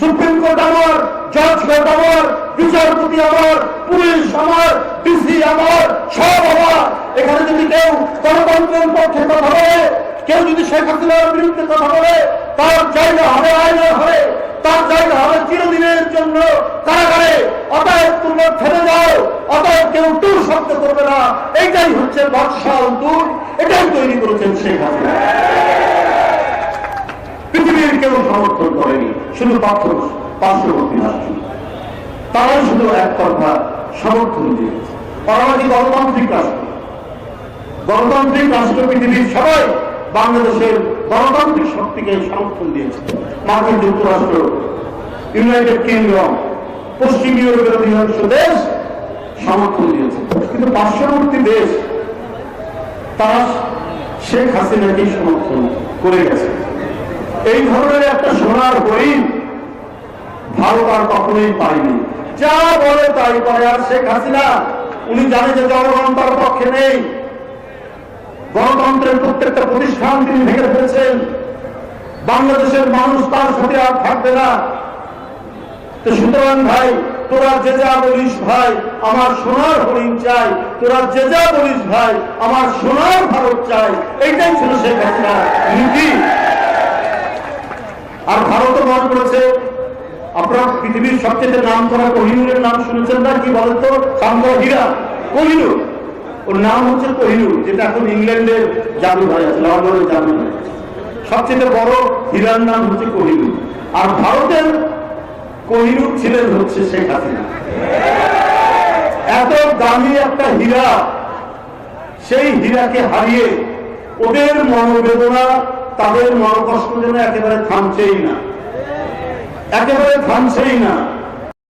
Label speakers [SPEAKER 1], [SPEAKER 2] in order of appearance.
[SPEAKER 1] Supreme court আমার, জজ court আমার, বিচারপতি আমার, পুলিশ আমার, ডিসি আমার, সব আমার। এখানে যদি কেউ গণতন্ত্রের পক্ষে কথা বলে, কেউ যদি শেখ হাসিনার বিরুদ্ধে কথা বলে, তার জায়গা হবে আয়না হবে, তার জায়গা হবে চিরদিনের জন্য কারাগারে। অতএব তোমরা থেমে যাও, অতএব কেউ টুর শব্দ করবে না। এইটাই হচ্ছে বর্ষাল দূর এটাই তৈরি করেছেন শেখ হাসিনা পৃথিবীর কেউ সমর্থন করেনি শুধু পার্শ্ব পার্শ্ববর্তী রাষ্ট্র তারাই শুধু একতরফা সমর্থন দিয়েছে। পরমাণু গণতান্ত্রিক রাষ্ট্র। গণতান্ত্রিক রাষ্ট্র পৃথিবীর সবাই বাংলাদেশের গণতান্ত্রিক শক্তিকে সমর্থন দিয়েছে। মার্কিন যুক্তরাষ্ট্র, ইউনাইটেড কিংডম, পশ্চিম ইউরোপের অধিকাংশ দেশ সমর্থন দিয়েছে। কিন্তু পার্শ্ববর্তী দেশ, তারা শেখ হাসিনাকে সমর্থন করে গেছে। এই ধরনের একটা সোনার হরিণ ভারত আর কখনোই পায়নি। যা বলে তাই করে আর শেখ হাসিনা। উনি জানে যে জনগণ তার পক্ষে নেই। গণতন্ত্রের প্রত্যেকটা প্রতিষ্ঠান তিনি ভেঙে ফেলছেন। বাংলাদেশের মানুষ তার সাথে আর থাকবে না। তো সুতরাং ভাই, তোরা যে যা বলিস ভাই, আমার সোনার হরিণ চাই। তোরা যে যা বলিস ভাই, আমার সোনার ভারত চাই। এইটাই ছিল শেখ হাসিনা নীতি। আর ভারতও মনে করেছে আপনারা পৃথিবীর সবচেয়ে নাম করা কোহিনুরের নাম শুনেছেন না? কি বলেন তো হীরা কোহিনুর। ওর নাম হচ্ছে কোহিনুর, যেটা এখন ইংল্যান্ডের জাদুঘর আছে, লন্ডনের জাদুঘর। সবচেয়ে বড় হীরার নাম হচ্ছে কোহিনুর। আর ভারতের কোহিনুর ছিলেন হচ্ছে শেখ হাসিনা। এত দামি একটা হীরা, সেই হীরাকে হারিয়ে ওদের মনোবেদনা, তাদের মনোকষ্ট যেন একেবারে থামছেই না। একেবারে থামছেই না।